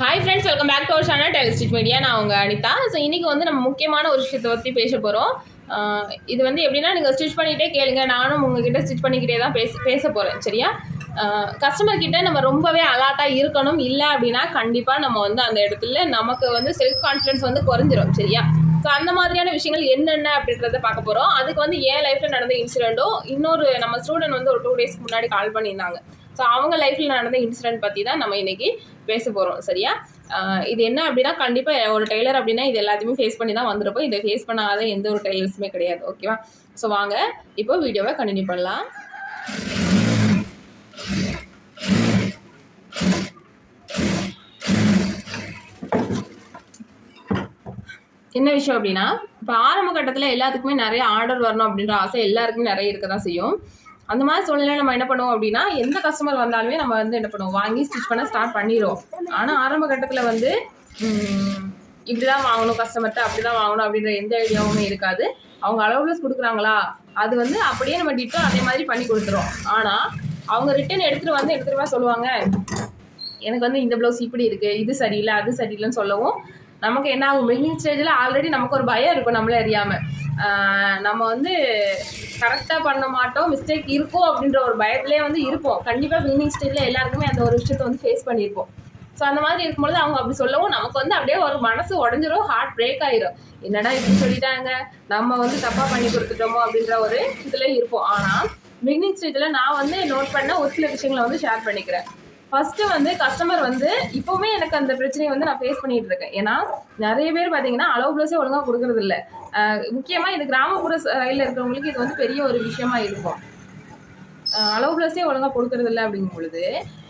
Hi friends welcome back to our channel Tell Media நான் உங்கள் Anitha. So இன்றைக்கி வந்து நம்ம முக்கியமான ஒரு விஷயத்தை பற்றி பேச போகிறோம் இது வந்து எப்படின்னா நீங்கள் ஸ்டிச் பண்ணிகிட்டே கேளுங்க. நானும் உங்ககிட்ட ஸ்டிச் பண்ணிக்கிட்டே தான் பேச பேச போகிறேன் சரியா? கஸ்டமர் கிட்ட நம்ம ரொம்பவே அலாட்டாக இருக்கணும். இல்லை அப்படின்னா கண்டிப்பாக நம்ம வந்து அந்த இடத்துல நமக்கு வந்து செல்ஃப் கான்ஃபிடன்ஸ் வந்து குறைஞ்சிரும். சரியா? ஸோ அந்த மாதிரியான விஷயங்கள் என்னென்ன அப்படின்றத பார்க்க போகிறோம் அதுக்கு வந்து என் லைஃப்பில் நடந்த இன்சிடெண்ட்டும் இன்னொரு நம்ம ஸ்டூடெண்ட் வந்து ஒரு டூ டேஸ்க்கு முன்னாடி கால் பண்ணியிருந்தாங்க. ஸோ அவங்க லைஃப்பில் நடந்த இன்சிடென்ட் பற்றி தான் நம்ம இன்னைக்கு பேச போகிறோம் சரியா? இது என்ன அப்படின்னா கண்டிப்பாக ஒரு டெய்லர் அப்படின்னா இது எல்லாத்தையுமே ஃபேஸ் பண்ணி தான் வந்துருப்போம். இதை ஃபேஸ் பண்ணாத எந்த ஒரு டெய்லர்ஸுமே கிடையாது ஓகேவா ஸோ வாங்க இப்போ வீடியோவை கண்டினியூ பண்ணலாம். என்ன விஷயம் அப்படின்னா இப்போ ஆரம்ப கட்டத்தில் எல்லாத்துக்குமே நிறைய ஆர்டர் வரணும் அப்படின்ற ஆசை எல்லாருக்குமே நிறைய இருக்க தான் செய்யும். அந்த மாதிரி சூழ்நிலை நம்ம என்ன பண்ணுவோம் அப்படின்னா எந்த கஸ்டமர் வந்தாலுமே நம்ம வந்து என்ன பண்ணுவோம்? வாங்கி ஸ்டிச் பண்ண ஸ்டார்ட் பண்ணிடுவோம் ஆனால் ஆரம்ப கட்டத்தில் வந்து இப்படி இப்படிதான் வாங்கணும் கஸ்டமர்கிட்ட அப்படி தான் வாங்கணும் அப்படின்ற எந்த ஐடியாவுமே இருக்காது. அவங்க அளவு கொடுக்குறாங்களா? அது வந்து அப்படியே நம்ம டிட்டோ அதே மாதிரி பண்ணி கொடுத்துரும். ஆனால் அவங்க ரிட்டர்ன் எடுத்துகிட்டு வந்து எடுத்துகிட்டு சொல்லுவாங்க எனக்கு வந்து இந்த ப்ளவுஸ் இப்படி இருக்கு இது சரியில்லை அது சரியில்லைன்னு சொல்லவும் நமக்கு என்ன ஆகும்? பிகினிங் ஸ்டேஜில் ஆல்ரெடி நமக்கு ஒரு பயம் இருக்கும் நம்மளே அறியாமல் நம்ம வந்து கரெக்டாக பண்ண மாட்டோம் மிஸ்டேக் இருக்கும் அப்படின்ற ஒரு பயத்திலே வந்து இருப்போம். கண்டிப்பாக பிகினிங் ஸ்டேஜில் எல்லாருக்குமே அந்த ஒரு விஷயத்த வந்து ஃபேஸ் பண்ணியிருப்போம். ஸோ அந்த மாதிரி இருக்கும்பொழுது அவங்க அப்படி சொல்லவும் நமக்கு வந்து அப்படியே ஒரு மனசு உடஞ்சிரும் ஹார்ட் பிரேக் ஆயிரும். என்னடா இப்படி சொல்லிட்டாங்க? நம்ம வந்து தப்பாக பண்ணி கொடுத்துட்டோமோ அப்படின்ற ஒரு இதில் இருப்போம். ஆனால் பிகினிங் ஸ்டேஜில் நான் வந்து நோட் பண்ண ஒரு சில விஷயங்களை வந்து ஷேர் பண்ணிக்கிறேன். ஃபர்ஸ்ட் வந்து கஸ்டமர் வந்து இப்போவுமே எனக்கு அந்த பிரச்சனையை வந்து நான் ஃபேஸ் பண்ணிட்டு இருக்கேன். ஏன்னா நிறைய பேர் பார்த்தீங்கன்னா அளவு ப்ளஸே ஒழுங்காக கொடுக்கறது இல்லை. முக்கியமாக இது கிராமப்புற சைடில் இருக்கிறவங்களுக்கு இது வந்து பெரிய ஒரு விஷயமா இருக்கும். அளவு ப்ளஸே ஒழுங்காக கொடுக்கறது இல்லை அப்படிங்கும் பொழுது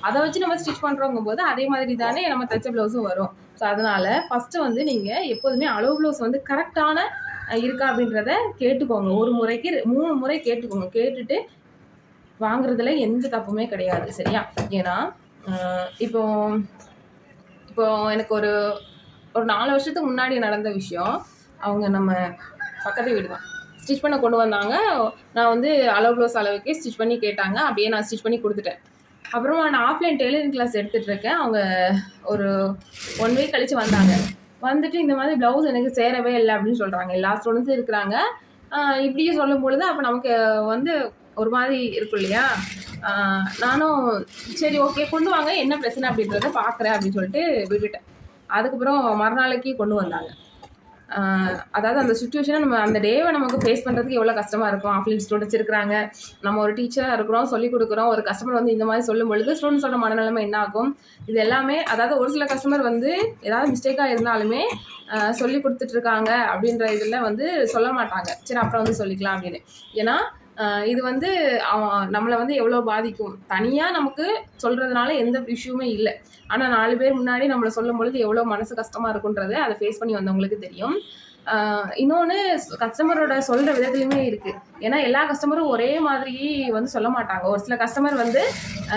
அதை வச்சு நம்ம ஸ்டிச் பண்ணுறோங்கும் போது அதே மாதிரி தானே நம்ம தைச்ச ப்ளவுஸும் வரும். ஸோ அதனால் ஃபஸ்ட்டு வந்து நீங்கள் எப்போதுமே அளவு ப்ளவுஸ் வந்து கரெக்டான இருக்கா அப்படின்றத கேட்டுக்கோங்க. ஒரு முறைக்கு மூணு முறை கேட்டுக்கோங்க. கேட்டுட்டு வாங்குறதுல எந்த தப்புமே கிடையாது. சரியா? ஏன்னா இப்போ இப்போ எனக்கு ஒரு ஒரு நாலு வருஷத்துக்கு முன்னாடி நடந்த விஷயம் அவங்க நம்ம பக்கத்து வீடு தான். ஸ்டிச் பண்ண கொண்டு வந்தாங்க. நான் வந்து அளவு ப்ளவுஸ் அளவுக்கு ஸ்டிச் பண்ணி கேட்டாங்க. அப்படியே நான் ஸ்டிச் பண்ணி கொடுத்துட்டேன். அப்புறமா நான் ஆஃப்லைன் டெய்லரிங் கிளாஸ் எடுத்துகிட்டு இருக்கேன். அவங்க ஒரு ஒன் வீக் கழித்து வந்தாங்க. வந்துட்டு இந்த மாதிரி ப்ளவுஸ் எனக்கு சேரவே இல்லை அப்படின்னு சொல்கிறாங்க எல்லா ஸ்டூடெண்ட்ஸும் இருக்கிறாங்க. இப்படியே சொல்லும் பொழுது அப்போ நமக்கு வந்து ஒரு மாதிரி இருக்கும் இல்லையா? நானும் சரி ஓகே கொண்டு வாங்க. என்ன பிரச்சனை அப்படின்றத பார்க்குறேன் அப்படின்னு சொல்லிட்டு விட்டுட்டேன். அதுக்கப்புறம் மறுநாளைக்கு கொண்டு வந்தாங்க. அதாவது அந்த சுச்சுவேஷனை நம்ம அந்த டேவை நமக்கு ஃபேஸ் பண்ணுறதுக்கு எவ்வளோ கஷ்டமாக இருக்கும். ஆஃப்லைன் ஸ்டூடெண்ட்ஸ் இருக்கிறாங்க. நம்ம ஒரு டீச்சராக இருக்கிறோம் சொல்லிக் கொடுக்குறோம். ஒரு கஸ்டமர் வந்து இந்த மாதிரி சொல்லும் பொழுது ஸ்டூடெண்ட்ஸோட மனநிலைமை என்ன ஆகும்? இது எல்லாமே அதாவது ஒரு சில கஸ்டமர் வந்து ஏதாவது மிஸ்டேக்காக இருந்தாலுமே சொல்லி கொடுத்துட்ருக்காங்க அப்படின்ற இதில் வந்து சொல்ல மாட்டாங்க. சரி அப்புறம் வந்து சொல்லிக்கலாம் அப்படின்னு. ஏன்னா இது வந்து நம்மளை வந்து எவ்வளோ பாதிக்கும்? தனியாக நமக்கு சொல்கிறதுனால எந்த இஷ்யூமே இல்லை. ஆனால் நாலு பேர் முன்னாடி நம்மளை சொல்லும் பொழுது எவ்வளோ மனசு கஷ்டமாக இருக்குன்றது அதை ஃபேஸ் பண்ணி வந்தவங்களுக்கு தெரியும். இன்னொன்று கஸ்டமரோட சொல்கிற விதத்துலையுமே இருக்குது ஏன்னா எல்லா கஸ்டமரும் ஒரே மாதிரி வந்து சொல்ல மாட்டாங்க. ஒரு சில கஸ்டமர் வந்து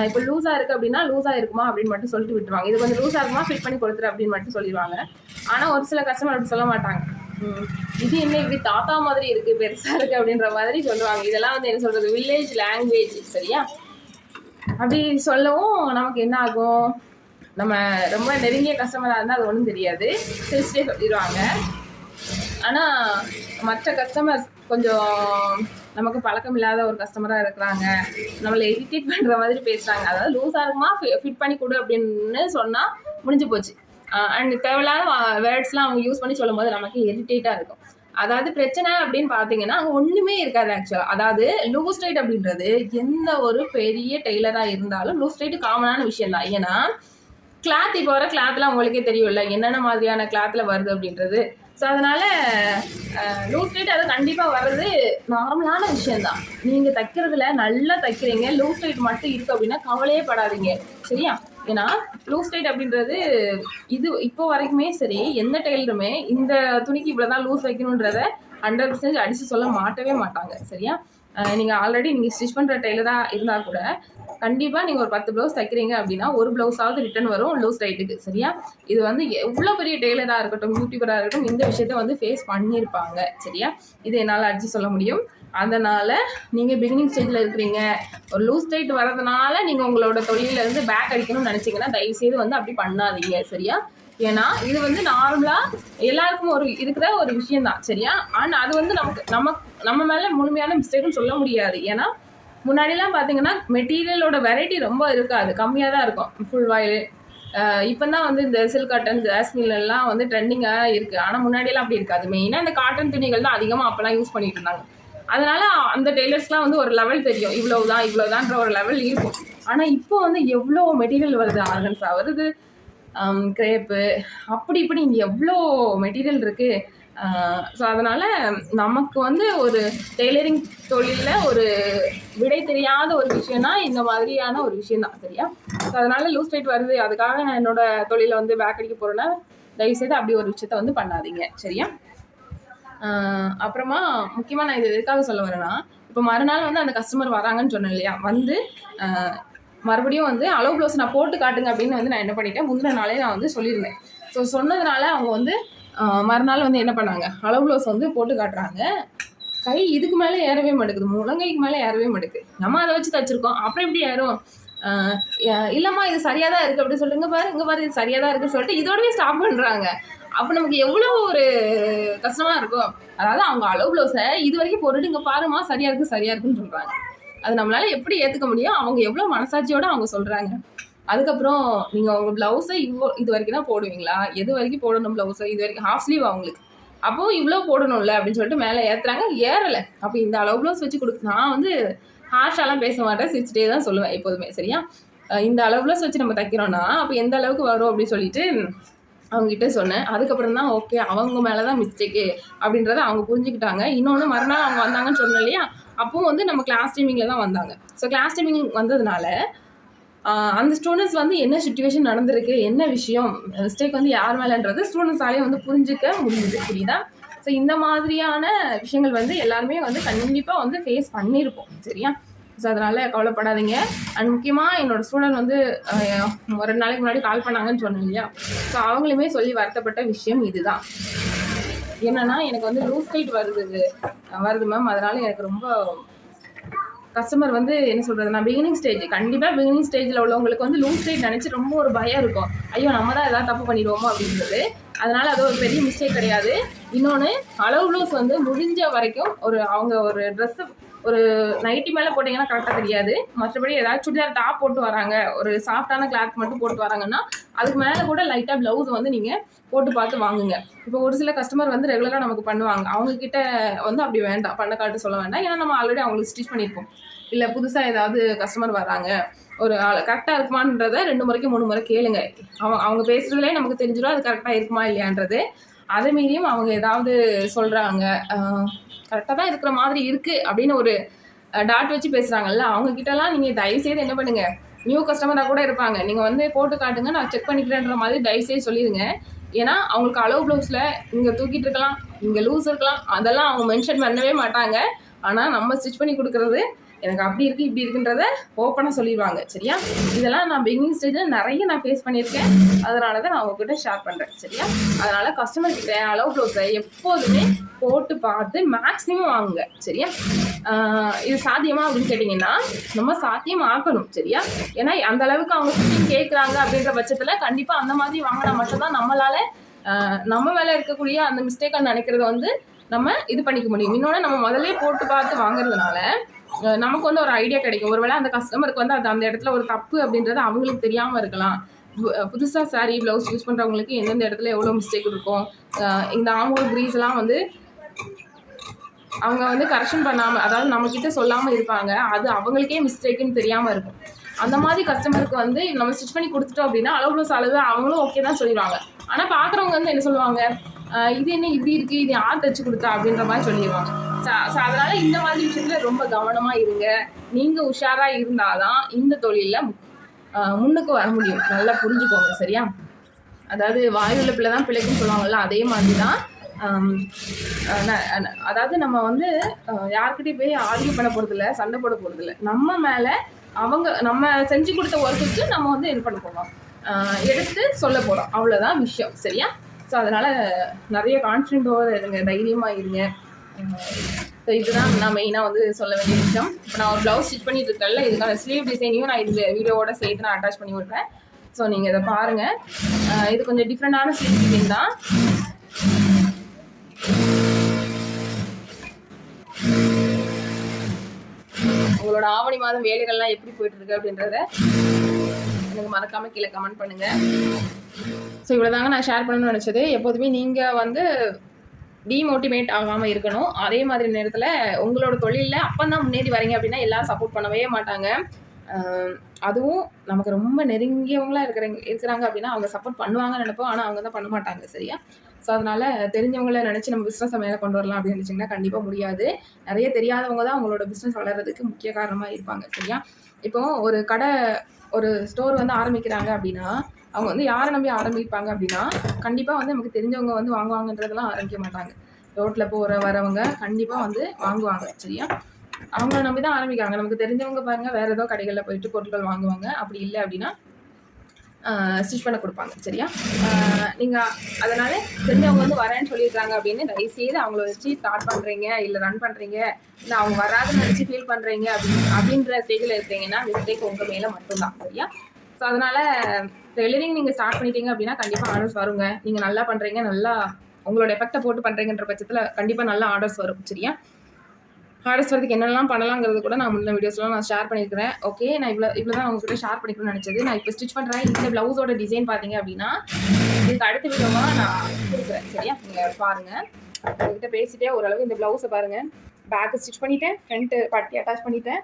இப்போ லூஸாக இருக்குது அப்படின்னா லூஸாக இருக்குமா? அப்படின்னு மட்டும் சொல்லிட்டு விட்டுருவாங்க. இது கொஞ்சம் லூஸாக இருக்குமா? ஃபிட் பண்ணி கொடுத்துரு அப்படின்னு மட்டும் சொல்லிடுவாங்க. ஆனால் ஒரு சில கஸ்டமர் அப்படி சொல்ல மாட்டாங்க. இது என்ன இப்படி தாத்தா மாதிரி இருக்கு பெருசா இருக்கு அப்படின்ற மாதிரி சொல்லுவாங்க இதெல்லாம் வந்து என்ன சொல்றது வில்லேஜ் லாங்குவேஜ் சரியா? அப்படி சொல்லவும் நமக்கு என்ன ஆகும்? நம்ம ரொம்ப நெருங்கிய கஸ்டமராக இருந்தால் அது ஒன்றும் தெரியாது. சிரிச்சிட்டே சொல்லிடுவாங்க. ஆனால் மற்ற கஸ்டமர்ஸ் கொஞ்சம் நமக்கு பழக்கம் இல்லாத ஒரு கஸ்டமராக இருக்கிறாங்க. நம்மளை இரிட்டேட் பண்ணுற மாதிரி பேசுகிறாங்க அதாவது லூஸாக இருக்குமா? ஃபிட் பண்ணி கொடு அப்படின்னு சொன்னால் முடிஞ்சு போச்சு. அண்ட் தேவையில்லாத வேர்ட்ஸ்லாம் அவங்க யூஸ் பண்ணி சொல்லும்போது நமக்கு இரிட்டேட்டாக இருக்கும். அதாவது பிரச்சனை அப்படின்னு பார்த்தீங்கன்னா அங்கே ஒன்றுமே இருக்காது ஆக்சுவலாக அதாவது லூஸ் டைட் அப்படின்றது எந்த ஒரு பெரிய டெய்லராக இருந்தாலும் லூஸ் டைட் காமனான விஷயம் தான். ஏன்னா கிளாத் இப்போ வர கிளாத்லாம் உங்களுக்கே தெரியும்ல என்னென்ன மாதிரியான கிளாத்தில் வருது அப்படின்றது. ஸோ அதனால் லூஸ் டைட் அது கண்டிப்பாக வர்றது நார்மலான விஷயந்தான் நீங்கள் தைக்கிறதுல நல்லா தைக்கிறீங்க லூஸ் டைட் மட்டும் இருக்குது அப்படின்னா கவலையே படாதீங்க. சரியா? ஏன்னா லூஸ் டைட் அப்படின்றது இது இப்போ வரைக்குமே சரி எந்த டெய்லருமே இந்த துணிக்கு இவ்வளோ தான் லூஸ் வைக்கணுன்றத ஹண்ட்ரட் பர்சன்டேஜ் அடித்து சொல்ல மாட்டவே மாட்டாங்க சரியா? நீங்கள் ஆல்ரெடி நீங்கள் ஸ்டிச் பண்ணுற டெய்லராக இருந்தால் கூட கண்டிப்பாக நீங்கள் ஒரு பத்து ப்ளவுஸ் தைக்கிறீங்க அப்படின்னா ஒரு ப்ளவுஸாவது ரிட்டர்ன் வரும் லூஸ் ரைட்டுக்கு சரியா? இது வந்து எவ்வளோ பெரிய டெய்லராக இருக்கட்டும் யூடியூபராக இருக்கட்டும் இந்த விஷயத்த வந்து ஃபேஸ் பண்ணியிருப்பாங்க சரியா? இது என்னால் அடிச்சு சொல்ல முடியும். அதனால் நீங்கள் பிகினிங் ஸ்டேஜில் இருக்கிறீங்க ஒரு லூஸ் டைட் வரதுனால நீங்கள் உங்களோட தொழிலேருந்து பேக் அடிக்கணும்னு நினச்சிங்கன்னா தயவுசெய்து வந்து அப்படி பண்ணாதீங்க சரியா? ஏன்னா இது வந்து நார்மலாக எல்லாருக்கும் ஒரு இருக்கிற ஒரு விஷயம்தான் சரியா? ஆனால் அது வந்து நமக்கு நம்ம நம்ம மேலே முழுமையான மிஸ்டேக்னு சொல்ல முடியாது. ஏன்னா முன்னாடிலாம் பார்த்தீங்கன்னா மெட்டீரியலோட வெரைட்டி ரொம்ப இருக்காது. கம்மியாக தான் இருக்கும். ஃபுல் வாயில் இப்போ தான் வந்து இந்த சில்க் காட்டன் ஜாஸ்மின் எல்லாம் வந்து ட்ரெண்டிங்காக இருக்குது ஆனால் முன்னாடியெல்லாம் அப்படி இருக்காது. மெயினாக இந்த காட்டன் துணிகள் தான் அதிகமாக அப்போல்லாம் யூஸ் பண்ணிட்டு இருந்தாங்க. அதனால அந்த டெய்லர்ஸ்லாம் வந்து ஒரு லெவல் தெரியும். இவ்வளோ தான் இவ்வளோதான்ற ஒரு லெவல் இருக்கும். ஆனால் இப்போ வந்து எவ்வளோ மெட்டீரியல் வருது ஆர்கன்ஸாக வருது. கிரேப்பு. அப்படி இப்படி எவ்வளோ மெட்டீரியல் இருக்குது ஸோ அதனால் நமக்கு வந்து ஒரு டெய்லரிங் தொழிலில் ஒரு விடை தெரியாத ஒரு விஷயம்னா இந்த மாதிரியான ஒரு விஷயம்தான் சரியா? ஸோ அதனால் லூஸ் டைட் வருது. அதுக்காக நான் என்னோட தொழிலை வந்து பேக் அடிக்க போகிறேன்னா தயவுசெய்து அப்படி ஒரு விஷயத்த வந்து பண்ணாதீங்க சரியா? அப்புறமா முக்கியமாக நான் இது எதுக்காக சொல்ல வரேன்னா இப்போ மறுநாள் வந்து அந்த கஸ்டமர் வராங்கன்னு சொன்னேன் இல்லையா? வந்து மறுபடியும் வந்து அளவு ப்ளவுஸ் நான் போட்டு காட்டுங்க அப்படின்னு வந்து நான் என்ன பண்ணிட்டேன். முந்தின நாளே நான் வந்து சொல்லியிருந்தேன். ஸோ சொன்னதுனால அவங்க வந்து மறுநாள் வந்து என்ன பண்ணாங்க? அளவு ப்ளவுஸ் வந்து போட்டு காட்டுறாங்க. கை இதுக்கு மேலே ஏறவே மாட்டேங்குது. முழங்கைக்கு மேலே ஏறவே மாட்டேங்குது. நம்ம அதை வச்சு தச்சிருக்கோம். அப்புறம் எப்படி ஏறும்? இல்லைம்மா இது சரியாக தான் இருக்குது அப்படி சொல்லுங்க பாரு இங்கே பாரு இது சரியாக தான் இருக்குன்னு சொல்லிட்டு இதோடவே ஸ்டாப் பண்ணுறாங்க அப்போ நமக்கு எவ்வளோ ஒரு கஷ்டமாக இருக்கும். அதாவது அவங்க அளவு ப்ளவுஸை இது வரைக்கும் போட்டுட்டு இங்கே பாருமா சரியாக இருக்குது சரியாக இருக்குன்னு சொல்கிறாங்க அது நம்மளால எப்படி ஏற்றுக்க முடியும்? அவங்க எவ்வளோ மனசாட்சியோட அவங்க சொல்கிறாங்க அதுக்கப்புறம் நீங்கள் உங்கள் ப்ளவுஸை இவ்வளோ இது வரைக்கும் தான் போடுவீங்களா? எது வரைக்கும் போடணும் ப்ளவுஸை இது வரைக்கும் ஹாஃப் ஸ்லீவ் அவங்களுக்கு அப்போ இவ்வளோ போடணும்ல அப்படின்னு சொல்லிட்டு மேலே ஏற்றுறாங்க ஏறலை. அப்போ இந்த அளவு ப்ளவுஸ் வச்சு கொடுக்கு நான் வந்து ஹார்ஷாலாம் பேச மாட்டேன். சிரிச்சிட்டே தான் சொல்லுவேன் எப்போதுமே. சரியா? இந்த அளவு ப்ளவுஸ் வச்சு நம்ம தைக்கிறோன்னா அப்போ எந்த அளவுக்கு வரும் அப்படின்னு சொல்லிட்டு அவங்ககிட்ட சொன்னேன். அதுக்கப்புறம் தான் ஓகே அவங்க மேலே தான் மிஸ்டேக்கு அப்படின்றத அவங்க புரிஞ்சுக்கிட்டாங்க. இன்னொன்று மறுநாள் அவங்க வந்தாங்கன்னு சொன்னேன் இல்லையா? அப்பவும் வந்து நம்ம கிளாஸ் டைமிங்கில் தான் வந்தாங்க. ஸோ கிளாஸ் டைமிங் வந்ததுனால அந்த ஸ்டூடெண்ட்ஸ் வந்து என்ன சுச்சுவேஷன் நடந்திருக்கு என்ன விஷயம் மிஸ்டேக் வந்து யார் மேலேன்றது ஸ்டூடெண்ட்ஸாலே வந்து புரிஞ்சுக்க முடியுது புரியுதா? ஸோ இந்த மாதிரியான விஷயங்கள் வந்து எல்லாருமே வந்து கண்டிப்பாக வந்து ஃபேஸ் பண்ணியிருப்போம் சரியா? ஸோ அதனால் கவலைப்படாதீங்க. அண்ட் முக்கியமாக என்னோட ஸ்டூடெண்ட் வந்து ஒரு ரெண்டு நாளைக்கு முன்னாடி கால் பண்ணாங்கன்னு சொன்னேன் இல்லையா? ஸோ அவங்களுமே சொல்லி வருத்தப்பட்ட விஷயம் இதுதான். என்னன்னா எனக்கு வந்து லூஸ் டைட் வருது வருது மேம் அதனால எனக்கு ரொம்ப கஸ்டமர் வந்து என்ன சொல்றது நான் பிகினிங் ஸ்டேஜ் கண்டிப்பாக பிகினிங் ஸ்டேஜில் உள்ளவங்களுக்கு வந்து லூஸ் ஸ்டேஜ் நினச்சி ரொம்ப ஒரு பயம் இருக்கும். ஐயோ நம்ம தான் எதாவது தப்பு பண்ணிடுவோமோ அப்படின்றது. அதனால அது ஒரு பெரிய மிஸ்டேக் கிடையாது. இன்னொன்று அளவு ப்ளவுஸ் வந்து முடிஞ்ச வரைக்கும் ஒரு அவங்க ஒரு ட்ரெஸ்ஸு ஒரு நைட்டி மேலே போட்டிங்கன்னா கரெக்டாக தெரியாது. மற்றபடி ஏதாவது சுடிதார் டாப் போட்டு வராங்க ஒரு சாஃப்டான கிளாத் மட்டும் போட்டு வராங்கன்னா அதுக்கு மேலே கூட லைட்டாக ப்ளவுஸ் வந்து நீங்கள் போட்டு பார்த்து வாங்குங்க. இப்போ ஒரு சில கஸ்டமர் வந்து ரெகுலராக நமக்கு பண்ணுவாங்க. அவங்கக்கிட்ட வந்து அப்படி வேண்டாம் பண்ண காட்டு சொல்ல வேண்டாம். ஏன்னா நம்ம ஆல்ரெடி அவங்களுக்கு ஸ்டிச் பண்ணியிருப்போம். இல்லை புதுசாக ஏதாவது கஸ்டமர் வராங்க ஒரு கரெக்டாக இருக்குமான்றத ரெண்டு முறைக்கு மூணு முறை கேளுங்க. அவங்க அவங்க பேசுகிறதுலே நமக்கு தெரிஞ்சிடும் அது கரெக்டாக இருக்குமா இல்லையான்றது. அதை மீறியும் அவங்க ஏதாவது சொல்கிறாங்க கரெக்டாக தான் இருக்கிற மாதிரி இருக்குது அப்படின்னு ஒரு டாட் வச்சு பேசுகிறாங்கல்ல அவங்க கிட்டலாம் நீங்கள் தயவுசெய்து என்ன பண்ணுங்க. நியூ கஸ்டமராக கூட இருப்பாங்க. நீங்கள் வந்து போட்டு காட்டுங்க நான் செக் பண்ணிக்கிறேன்ற மாதிரி தயவுசெய்து சொல்லிடுங்க ஏன்னா அவங்களுக்கு அளவு ப்ளவுஸில் இங்கே தூக்கிட்டு இருக்கலாம் இங்கே லூஸ் இருக்கலாம் அதெல்லாம் அவங்க மென்ஷன் பண்ணவே மாட்டாங்க. ஆனால் நம்ம ஸ்டிச் பண்ணி கொடுக்குறது எனக்கு அப்படி இருக்குது இப்படி இருக்குன்றத ஓப்பனாக சொல்லிடுவாங்க சரியா? இதெல்லாம் நான் பிகினிங் ஸ்டேஜில் நிறைய நான் ஃபேஸ் பண்ணியிருக்கேன். அதனால தான் நான் உங்ககிட்ட ஷேர் பண்ணுறேன் சரியா? அதனால் கஸ்டமர் கிட்ட அளவு க்ளோஸை எப்போதுமே போட்டு பார்த்து மேக்ஸிமம் வாங்குங்க சரியா? இது சாத்தியமா அப்படின்னு கேட்டிங்கன்னா நம்ம சாத்தியம் ஆக்கணும் சரியா? ஏன்னா அந்த அளவுக்கு அவங்க ஃபிட்டிங் கேட்குறாங்க அப்படின்ற பட்சத்தில் கண்டிப்பாக அந்த மாதிரி வாங்கினா மட்டும்தான் நம்மளால நம்ம மேலே இருக்கக்கூடிய அந்த மிஸ்டேக்கை நினைக்கிறத வந்து நம்ம இது பண்ணிக்க முடியும். இன்னொன்று நம்ம முதல்ல போட்டு பார்த்து வாங்குறதுனால நமக்கு வந்து ஒரு ஐடியா கிடைக்கும். ஒருவேளை அந்த கஸ்டமருக்கு வந்து அது அந்த இடத்துல ஒரு தப்பு அப்படின்றது அவங்களுக்கு தெரியாமல் இருக்கலாம். புதுசாக சாரீ ப்ளவுஸ் யூஸ் பண்ணுறவங்களுக்கு எந்தெந்த இடத்துல எவ்வளோ மிஸ்டேக் இருக்கும். இந்த ஆமோல் க்ரீஸ் எல்லாம் வந்து அவங்க வந்து கரெக்ஷன் பண்ணாமல் அதாவது நம்மக்கிட்ட சொல்லாமல் இருப்பாங்க. அது அவங்களுக்கே மிஸ்டேக்குன்னு தெரியாமல் இருக்கும். அந்த மாதிரி கஸ்டமருக்கு வந்து நம்ம ஸ்டிச் பண்ணி கொடுத்துட்டோம் அப்படின்னா அளவு செலவு அளவு அவங்களும் ஓகே தான் சொல்லிடுவாங்க. ஆனால் பார்க்குறவங்க வந்து என்ன சொல்லுவாங்க? இது என்ன இப்படி இருக்குது இது யார் தைச்சு கொடுத்தா? அப்படின்ற மாதிரி சொல்லிடுவாங்க ஸோ அதனால இந்த மாதிரி விஷயத்துல ரொம்ப கவனமாக இருங்க. நீங்கள் உஷாராக இருந்தாதான் இந்த தொழிலில் முன்னுக்கு வர முடியும். நல்லா புரிஞ்சுக்கோங்க சரியா? அதாவது வாயுள்ள பிள்ளை தான் பிள்ளைக்குன்னு சொல்லுவாங்கல்ல அதே மாதிரி தான் அதாவது நம்ம வந்து அஹ், போய் ஆர்கியூ பண்ண போகிறதில்ல சண்டை போட போகிறதில்ல நம்ம மேலே அவங்க நம்ம செஞ்சு கொடுத்த ஒர்க்குக்கு நம்ம வந்து இது பண்ண போகிறோம் எடுத்து சொல்ல போகிறோம் அவ்வளோதான் விஷயம் சரியா? ஸோ அதனால் நிறைய கான்ஃபிடென்ட்டோடு இருங்க தைரியமாக இருங்க. ஸோ இதுதான் நான் மெயினாக வந்து சொல்ல வேண்டிய விஷயம். இப்போ நான் ஒரு ப்ளவுஸ் ஸ்டிச் பண்ணிட்டு இருக்கேன்ல இதுக்கான ஸ்லீவ் டிசைனையும் நான் இந்த வீடியோவோட சேர்த்து நான் அட்டாச் பண்ணி விட்றேன். ஸோ நீங்கள் இதை பாருங்கள் இது கொஞ்சம் டிஃப்ரெண்டான ஸ்லீவ் டிசைன் தான். உங்களோட ஆவணி மாதம் வேலைகள்லாம் எப்படி போயிட்டு இருக்கு அப்படின்றத எனக்கு மறக்காம கீழே கமெண்ட் பண்ணுங்க. ஸோ இவ்வளோதாங்க நான் ஷேர் பண்ணணும்னு நினச்சது. எப்போதுமே நீங்கள் வந்து டிமோட்டிவேட் ஆகாமல் இருக்கணும். அதே மாதிரி நேரத்தில் உங்களோட தொழிலில் அப்போ தான் முன்னேறி வரீங்க அப்படின்னா எல்லாரும் சப்போர்ட் பண்ணவே மாட்டாங்க. அதுவும் நமக்கு ரொம்ப நெருங்கியவங்களாக இருக்கிறவங்க இருக்கிறாங்க அப்படின்னா அவங்க சப்போர்ட் பண்ணுவாங்கன்னு நினைப்போம். ஆனால் அவங்க தான் பண்ண மாட்டாங்க. சரியா? ஸோ அதனால் தெரிஞ்சவங்கள நினச்சி நம்ம பிஸ்னஸ் மேலே கொண்டு வரலாம் அப்படின்னு நினச்சிங்கன்னா கண்டிப்பாக முடியாது. நிறைய தெரியாதவங்க தான் அவங்களோட பிஸ்னஸ் வளர்கிறதுக்கு முக்கிய காரணமாக இருப்பாங்க. சரியா? இப்போ ஒரு கடை ஒரு ஸ்டோர் வந்து ஆரம்பிக்கிறாங்க அப்படின்னா அவங்க வந்து யாரை நம்பி ஆரம்பிப்பாங்க அப்படின்னா கண்டிப்பாக வந்து நமக்கு தெரிஞ்சவங்க வந்து வாங்குவாங்கன்றதெல்லாம் ஆரம்பிக்க மாட்டாங்க. ரோட்டில் போகிற வரவங்க கண்டிப்பாக வந்து வாங்குவாங்க சரியா? அவங்கள நம்பி தான் ஆரம்பிக்கிறாங்க. நமக்கு தெரிஞ்சவங்க பாருங்க வேற ஏதோ கடைகளில் போயிட்டு பொருட்கள் வாங்குவாங்க. அப்படி இல்லை அப்படின்னா ஸ்டிச் பண்ண கொடுப்பாங்க சரியா? நீங்கள் அதனால தெரிஞ்சவங்க வந்து வரேன்னு சொல்லியிருக்காங்க அப்படின்னு தயவுசெய்து அவங்கள வச்சு ஸ்டார்ட் பண்ணுறீங்க இல்லை ரன் பண்ணுறீங்க இல்லை அவங்க வராதுன்னு நினச்சி ஃபீல் பண்ணுறீங்க அப்படின்னு அப்படின்ற ஸ்டேஜில் இருக்கீங்கன்னா மிஸ்டேக் உங்கள் மேலே மட்டும்தான் சரியா? ஸோ அதனால டெய்லரிங் நீங்கள் ஸ்டார்ட் பண்ணிட்டீங்க அப்படின்னா கண்டிப்பாக ஆர்டர்ஸ் வருங்க. நீங்கள் நல்லா பண்ணுறீங்க நல்லா உங்களோட எஃபெக்டை போட்டு பண்ணுறீங்கன்ற பட்சத்தில் கண்டிப்பாக நல்ல ஆர்டர்ஸ் வரும் சரியா? ஆர்டர்ஸ் வரதுக்கு என்னெல்லாம் பண்ணலாங்கிறது கூட நான் முன்ன வீடியோஸ்லாம் நான் ஷேர் பண்ணியிருக்கிறேன். ஓகே நான் இவ்வளோ இவ்வளோ தான் உங்ககிட்ட ஷேர் பண்ணிக்கணும்னு நினச்சது. நான் இப்போ ஸ்டிச் பண்ணுறேன் இந்த ப்ளவுஸோட டிசைன் பார்த்தீங்க அப்படின்னா இதுக்கு அடுத்த வீடியோவாக நான் கொடுக்குறேன் சரியா? நீங்கள் பாருங்கள் உங்ககிட்ட பேசிட்டே ஓரளவு இந்த ப்ளவுஸை பாருங்கள் பேக்கு ஸ்டிச் பண்ணிட்டேன். ஃப்ரண்ட்டு பட்டி அட்டாச் பண்ணிட்டேன்.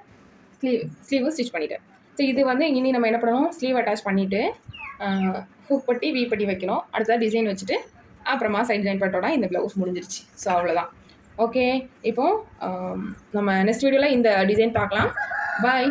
ஸ்லீவ் ஸ்லீவும் ஸ்டிச் பண்ணிட்டேன். ஸோ இது வந்து இனி நம்ம என்ன பண்ணணும்? ஸ்லீவ் அட்டாச் பண்ணிவிட்டு ஹூக் பட்டி வீ பட்டி வைக்கணும். அடுத்தது டிசைன் வச்சுட்டு அப்புறமா சைட் டிசைன் பட்டோட இந்த ப்ளவுஸ் முடிஞ்சிருச்சு. ஸோ அவ்வளோதான் ஓகே இப்போது நம்ம நெக்ஸ்ட் வீடியோவில் இந்த டிசைன் பார்க்கலாம். பாய்